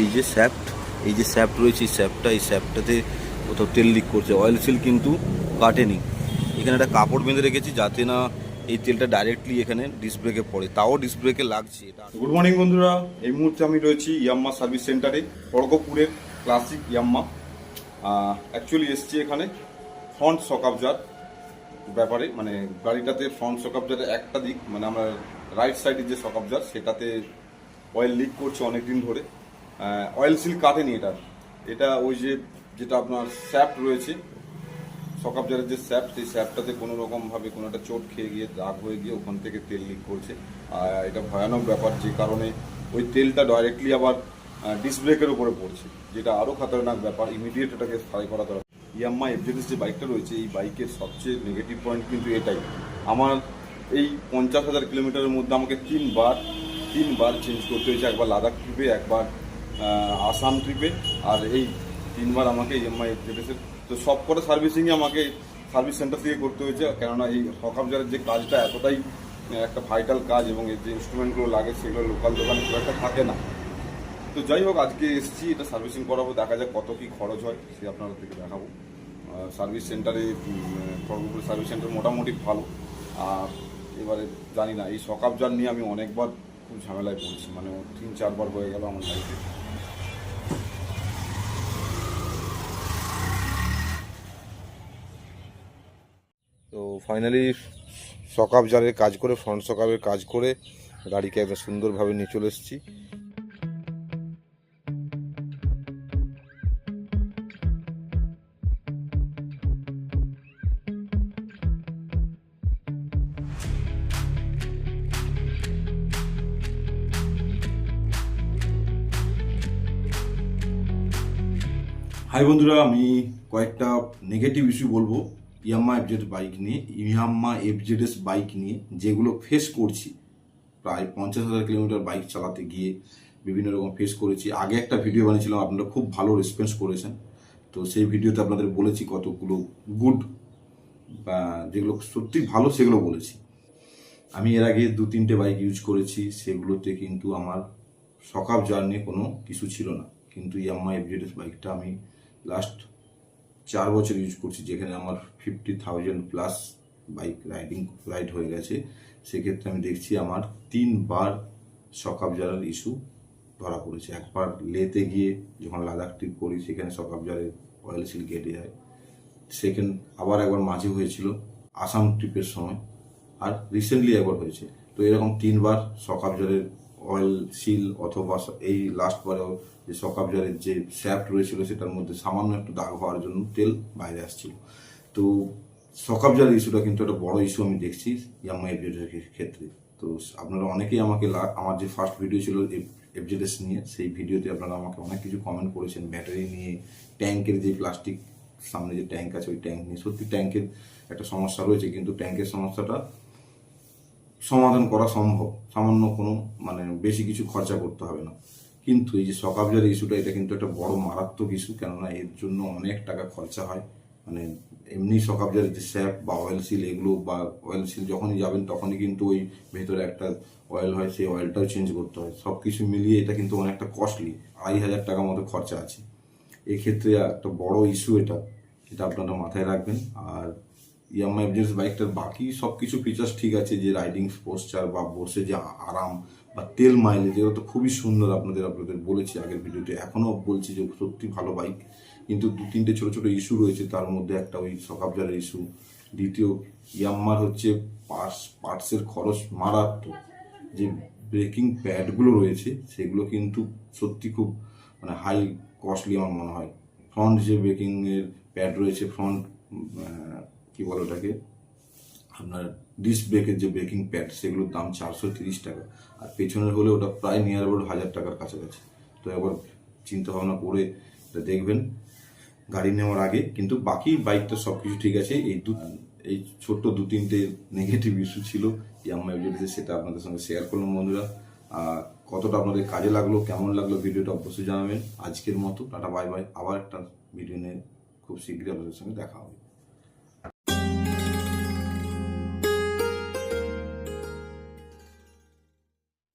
এই যে স্যাপ্ট এই যে স্যাপ্ট রয়েছে, এই স্যাপটা, এই স্যাপটাতে কোথাও তেল লিক করছে। অয়েল সিল কিন্তু কাটেনি। এখানে একটা কাপড় বেঁধে রেখেছি যাতে না এই তেলটা ডাইরেক্টলি এখানে ডিস্ক ব্রেকে পড়ে। তাও ডিস্ক ব্রেকে লাগছে এটা। গুড মর্নিং বন্ধুরা, এই মুহূর্তে আমি রয়েছি ইয়াম্মা সার্ভিস সেন্টারে খড়গপুরের ক্লাসিক ইয়াম্মা। অ্যাকচুয়ালি এসছি এখানে ফ্রন্ট সকাবজার ব্যাপারে মানে গাড়িটাতে ফ্রন্ট সকাবজারের একটা দিক মানে আমরা রাইট সাইডের যে সকাবজার সেটাতে অয়েল লিক করছে অনেক দিন ধরে। অয়েল সিল কাটেনি এটা। এটা ওই যে, যেটা আপনার স্যাপ রয়েছে সকাবজারের যে স্যাপ সেই স্যাপটাতে কোনো রকমভাবে কোনো একটা চোট খেয়ে গিয়ে, দাগ হয়ে গিয়ে ওখান থেকে তেল লিক করছে। আর এটা ভয়ানক ব্যাপার, যে কারণে ওই তেলটা ডাইরেক্টলি আবার ডিস ব্রেকের উপরে পড়ছে, যেটা আরও খতরনাক ব্যাপার। ইমিডিয়েট এটাকে সারাই করা দরকার। ইয়াম্মা এফজেডিস যে বাইকটা রয়েছে, এই বাইকের সবচেয়ে নেগেটিভ পয়েন্ট কিন্তু এটাই। আমার এই পঞ্চাশ হাজার কিলোমিটারের মধ্যে আমাকে তিনবার তিনবার চেঞ্জ করতে হয়েছে। একবার লাদাখ ট্রিপে একবার আসাম ট্রিপে আর এই তিনবার আমাকে ইএমআই এফজেডিসের তো সব কটা সার্ভিসিংই আমাকে সার্ভিস সেন্টার থেকে করতে হয়েছে। কেননা এই হকাবজারের যে কাজটা এতটাই একটা ভাইটাল কাজ এবং এর যে ইনস্ট্রুমেন্টগুলো লাগে, সেগুলো লোকাল দোকানে খুব একটা থাকে না। তো যাই হোক, আজকে এসেছি, এটা সার্ভিসিং করাবো, দেখা যাক কত কী খরচ হয়, সে আপনাদের থেকে দেখাবো। সার্ভিস সেন্টারে খড়গপুর সার্ভিস সেন্টার মোটামুটি ভালো। আর এবারে জানি না, এই সকাবজার নিয়ে আমি অনেকবার খুব ঝামেলায় পড়েছি। মানে তিন চারবার হয়ে গেল আমার লাইফে তো ফাইনালি সকাপ জারের কাজ করে ফ্রন্ট সকাপের কাজ করে গাড়িকে একদম সুন্দরভাবে নিয়ে চলে এসেছি। হাই বন্ধুরা, আমি কয়েকটা নেগেটিভ ইস্যু বলব। ইয়াম্মা এফজেড বাইক নিয়ে ইয়াম্মা এফজেডএস বাইক নিয়ে যেগুলো ফেস করছি, প্রায় পঞ্চাশ হাজার কিলোমিটার বাইক চালাতে গিয়ে বিভিন্ন রকম ফেস করেছি। আগে একটা ভিডিও বানিয়েছিলাম, আপনারা খুব ভালো রেসপন্স করেছেন। তো সেই ভিডিওতে আপনাদের বলেছি কতগুলো গুড বা যেগুলো সত্যি ভালো সেগুলো বলেছি। আমি এর আগে দু, তিনটে বাইক ইউজ করেছি, সেগুলোতে কিন্তু আমার সকাপ জার্নি কোনো কিছু ছিল না। কিন্তু ইয়াম্মা এফজেডএস বাইকটা আমি লাস্ট চার বছর ইউজ করছি, যেখানে আমার fifty thousand plus bike riding ride হয়ে গেছে। সেক্ষেত্রে আমি দেখছি আমার তিনবার সকাপ জারের ইস্যু ধরা পড়েছে। একবার লেতে গিয়ে যখন লাদাখ ট্রিপ করি, সেখানে সকাপ জারের অয়েল সিল কেটে যায়। সেকেন্ড আবার একবার মাঝে হয়েছিল আসাম ট্রিপের সময়, আর রিসেন্টলি একবার হয়েছে। তো এরকম তিনবার সকাপ সকাবজারের অয়েল সিল অথবা এই লাস্ট বারেও যে সকাবজারের যে স্যাপ্ট রয়েছিল সেটার মধ্যে সামান্য একটু দাগ হওয়ার জন্য তেল বাইরে আসছিল। তো সকাবজারের ইস্যুটা কিন্তু একটা বড় ইস্যু আমি দেখছি ইয়াম্মা এফজেডের ক্ষেত্রে। তো আপনারা অনেকেই আমাকে আমার যে ফার্স্ট ভিডিও ছিল এফজেডএস নিয়ে, সেই ভিডিওতে আপনারা আমাকে অনেক কিছু কমেন্ট করেছেন। ব্যাটারি নিয়ে ট্যাঙ্কের যে প্লাস্টিক সামনে যে ট্যাঙ্ক আছে, ওই ট্যাঙ্ক নিয়ে। সত্যি ট্যাঙ্কের একটা সমস্যা রয়েছে, কিন্তু ট্যাঙ্কের সমস্যাটা সমাধান করা সম্ভব। সামান্য কোনো মানে বেশি কিছু খরচা করতে হবে না। কিন্তু এই যে সকাবজার ইস্যুটা, এটা কিন্তু একটা বড় মারাত্মক ইস্যু। কেননা এর জন্য অনেক টাকা খরচা হয়। মানে এমনি সকাবজারের যে স্যাপ বা অয়েল সিল এগুলো বা অয়েল সিল যখনই যাবেন, তখনই কিন্তু ওই ভেতরে একটা অয়েল হয়, সেই অয়েলটাও চেঞ্জ করতে হয়। সব কিছু মিলিয়ে এটা কিন্তু অনেকটা কস্টলি আড়াই হাজার টাকা মতো খরচা আছে। এক্ষেত্রে একটা বড় ইস্যু এটা। এটা আপনারা মাথায় রাখবেন। আর ইয়ামা এফজেন্স বাইকটার বাকি সব কিছু ফিচার্স ঠিক আছে, যে রাইডিং পোস্টার বা বসে যে আরাম বা তেল মাইলেজ এগুলো তো খুবই সুন্দর আপনাদের আপনাদের বলেছি আগের ভিডিওতে এখনও বলছি যে সত্যি ভালো বাইক কিন্তু দু তিনটে ছোট ছোট ইস্যু রয়েছে, তার মধ্যে একটা ওই সকাবজারের ইস্যু দ্বিতীয় ইয়াম্মার হচ্ছে পার্টস পার্টসের খরচ মারাত্মক। যে ব্রেকিং প্যাডগুলো রয়েছে, সেগুলো কিন্তু সত্যি খুব মানে হাই কস্টলি আমার মনে হয়। ফ্রন্ট যে ব্রেকিংয়ের প্যাড রয়েছে ফ্রন্ট কি বলে ওটাকে? আপনার ডিস্ক ব্রেকের যে ব্রেকিং প্যাড সেগুলোর দাম চারশো তিরিশ টাকা। আর পেছনের হলে ওটা প্রায় নিয়ার অ্যাবাউট হাজার টাকার কাছাকাছি। তো একবার চিন্তা ভাবনা করে দেখবেন। গাড়ি নেওয়ার আগে, কিন্তু বাকি বাইকটা সব কিছু ঠিক আছে। এই দু এই ছোট্ট দু তিনটে নেগেটিভ ইস্যু ছিল ইয়াম্মা এফজেডিতে সেটা আপনাদের সঙ্গে শেয়ার করলাম বন্ধুরা। আর কতটা আপনাদের কাজে লাগল, কেমন লাগল ভিডিওটা অবশ্যই জানাবেন। আজকের মতো, টাটা বাই বাই আবার একটা ভিডিও নিয়ে খুব শীঘ্রই আপনাদের সঙ্গে দেখা হবে।